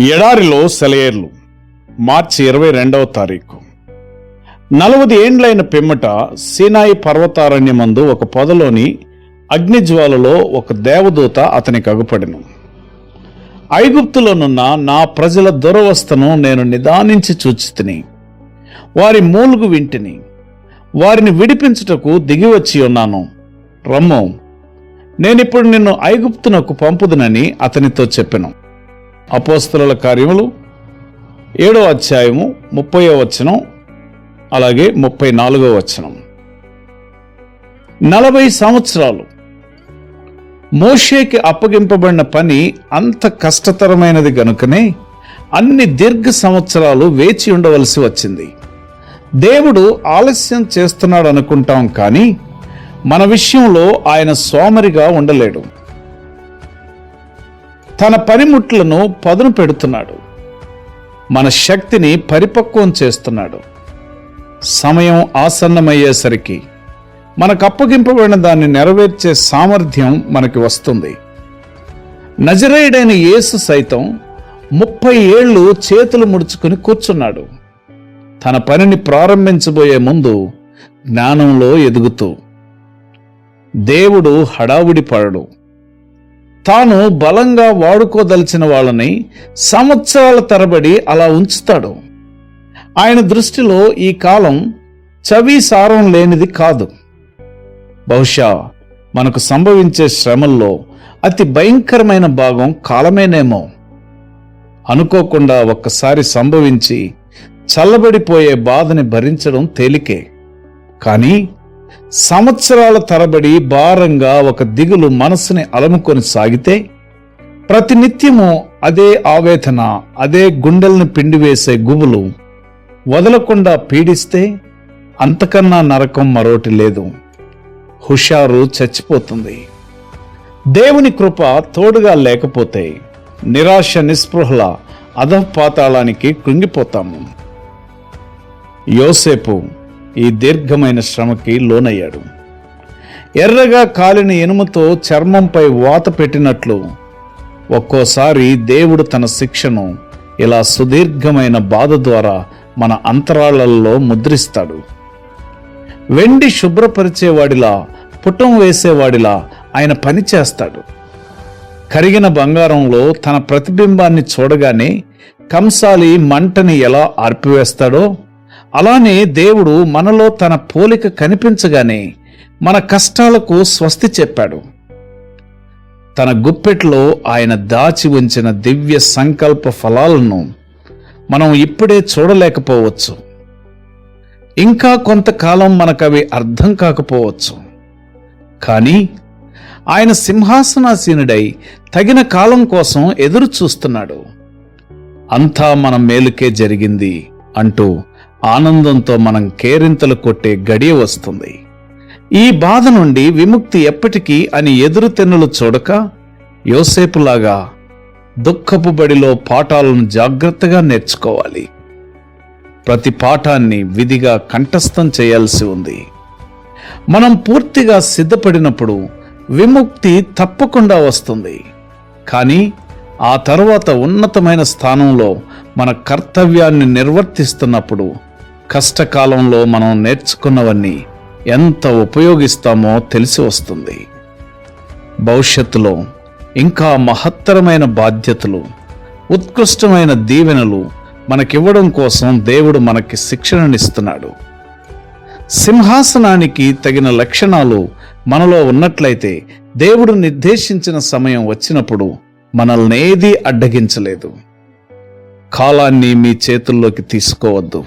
ఎడారిలో సెలయేర్లు మార్చి ఇరవై రెండవ తారీఖు. నలభై ఏండ్లైన పిమ్మట సీనాయి పర్వతారణ్యమందు ఒక పొదలోని అగ్నిజ్వాలలో ఒక దేవదూత అతనికి అగుపడెను. ఐగుప్తులోనున్న నా ప్రజల దురవస్థను నేను నిదానించి చూచితిని. వారి మూలుగు వింటిని. వారిని విడిపించుటకు దిగివచ్చి ఉన్నాను. రమ్ము. నేనిప్పుడు నిన్ను ఐగుప్తునకు పంపుదనని అతనితో చెప్పాను. అపోస్తల కార్యములు ఏడో అధ్యాయము ముప్పయో వచనం అలాగే ముప్పై నాలుగో వచనం. నలభై సంవత్సరాలు మోషేకి అప్పగింపబడిన పని అంత కష్టతరమైనది గనుకనే అన్ని దీర్ఘ సంవత్సరాలు వేచి ఉండవలసి వచ్చింది. దేవుడు ఆలస్యం చేస్తున్నాడు అనుకుంటాం కానీ మన విషయంలో ఆయన సోమరిగా ఉండలేడు. తన పనిముట్లను పదును పెడుతున్నాడు. మన శక్తిని పరిపక్వం చేస్తున్నాడు. సమయం ఆసన్నమయ్యేసరికి మనకు అప్పగింపబడిన దాన్ని నెరవేర్చే సామర్థ్యం మనకి వస్తుంది. నజరేయుడైన యేసు సైతం ముప్పై ఏళ్ళు చేతులు ముడుచుకుని కూర్చున్నాడు. తన పనిని ప్రారంభించబోయే ముందు జ్ఞానంలో ఎదుగుతూ దేవుడు హడావుడి పడడు. తాను బలంగా వాడుకోదలిచిన వాళ్ళని సంవత్సరాల తరబడి అలా ఉంచుతాడు. ఆయన దృష్టిలో ఈ కాలం చవి సారం లేనిది కాదు. బహుశా మనకు సంభవించే శ్రమల్లో అతి భయంకరమైన భాగం కాలమేనేమో. అనుకోకుండా ఒక్కసారి సంభవించి చల్లబడిపోయే బాధని భరించడం తేలికే. కానీ సంవత్సరాల తరబడి భారంగా ఒక దిగులు మనసుని అలముకొని సాగితే ప్రతినిత్యము అదే ఆవేదన అదే గుండెల్ని పిండివేసే గుబులు వదలకుండా పీడిస్తే అంతకన్నా నరకం మరోటి లేదు. హుషారు చచ్చిపోతుంది. దేవుని కృప తోడుగా లేకపోతే నిరాశ నిస్పృహల అధపాతాళానికి కృంగిపోతాము. యోసేపు ఈ దీర్ఘమైన శ్రమకి లోనయ్యాడు. ఎర్రగా కాలిన ఇనుముతో చర్మంపై వాత పెట్టినట్లు ఒక్కోసారి దేవుడు తన శిక్షను ఇలా సుదీర్ఘమైన బాధ ద్వారా మన అంతరాళ్ళలో ముద్రిస్తాడు. వెండి శుభ్రపరిచేవాడిలా పుటం వేసేవాడిలా ఆయన పని చేస్తాడు. కరిగిన బంగారంలో తన ప్రతిబింబాన్ని చూడగానే కంసాలి మంటని ఎలా ఆర్పివేస్తాడో అలానే దేవుడు మనలో తన పోలిక కనిపించగానే మన కష్టాలకు స్వస్తి చెప్పాడు. తన గుప్పెట్లో ఆయన దాచి ఉంచిన దివ్య సంకల్ప ఫలాలను మనం ఇప్పుడే చూడలేకపోవచ్చు. ఇంకా కొంతకాలం మనకవి అర్థం కాకపోవచ్చు. కానీ ఆయన సింహాసనాసీనుడై తగిన కాలం కోసం ఎదురు చూస్తున్నాడు అంతా మన మేలుకే జరిగింది అంటూ ఆనందంతో మనం కేరింతలు కొట్టే గడియ వస్తుంది. ఈ బాధ నుండి విముక్తి ఎప్పటికీ అని ఎదురు తెన్నులు చూడక యోసేపులాగా దుఃఖపు బడిలో పాఠాలను జాగ్రత్తగా నేర్చుకోవాలి. ప్రతి పాఠాన్ని విధిగా కంఠస్థం చేయాల్సి ఉంది. మనం పూర్తిగా సిద్ధపడినప్పుడు విముక్తి తప్పకుండా వస్తుంది. కానీ ఆ తరువాత ఉన్నతమైన స్థానంలో మన కర్తవ్యాన్ని నిర్వర్తిస్తున్నప్పుడు కష్టకాలంలో మనం నేర్చుకున్నవన్నీ ఎంత ఉపయోగిస్తామో తెలిసి వస్తుంది. భవిష్యత్తులో ఇంకా మహత్తరమైన బాధ్యతలు ఉత్కృష్టమైన దీవెనలు మనకివ్వడం కోసం దేవుడు మనకి శిక్షణనిస్తున్నాడు. సింహాసనానికి తగిన లక్షణాలు మనలో ఉన్నట్లయితే దేవుడు నిర్దేశించిన సమయం వచ్చినప్పుడు మనల్ని ఏదీ అడ్డగించలేదు. కాలాన్ని మీ చేతుల్లోకి తీసుకోవద్దు.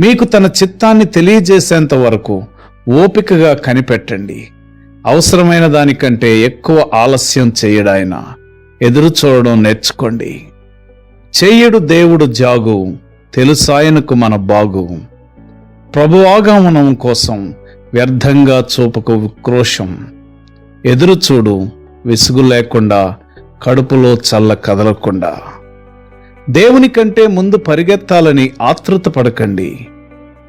మీకు తన చిత్తాన్ని తెలియజేసేంత వరకు ఓపికగా కనిపెట్టండి. అవసరమైన దానికంటే ఎక్కువ ఆలస్యం చేయడాయన ఎదురు చూడడం నేర్చుకోండి. చెయ్యడు దేవుడు జాగు తెలుసాయనకు మన బాగు. ప్రభు ఆగమనం కోసం వ్యర్థంగా చూపకు క్రోషం. ఎదురు చూడు విసుగు లేకుండా కడుపులో చల్ల కదలకుండా. దేవుని కంటే ముందు పరిగెత్తాలని ఆతృత పడకండి.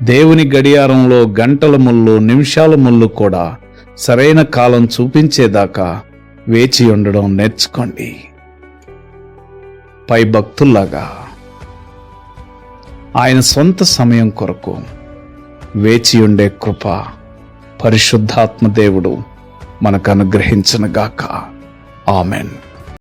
దేవుని గడియారంలో గంటల ముళ్ళు నిమిషాల ముళ్ళు కూడా సరైన కాలం చూపించేదాకా వేచి ఉండడం నేర్చుకోండి. పై భక్తుల్లాగా ఆయన సొంత సమయం కొరకు వేచి ఉండే కృప పరిశుద్ధాత్మ దేవుడు మనకు అనుగ్రహించనుగాక. ఆమెన్.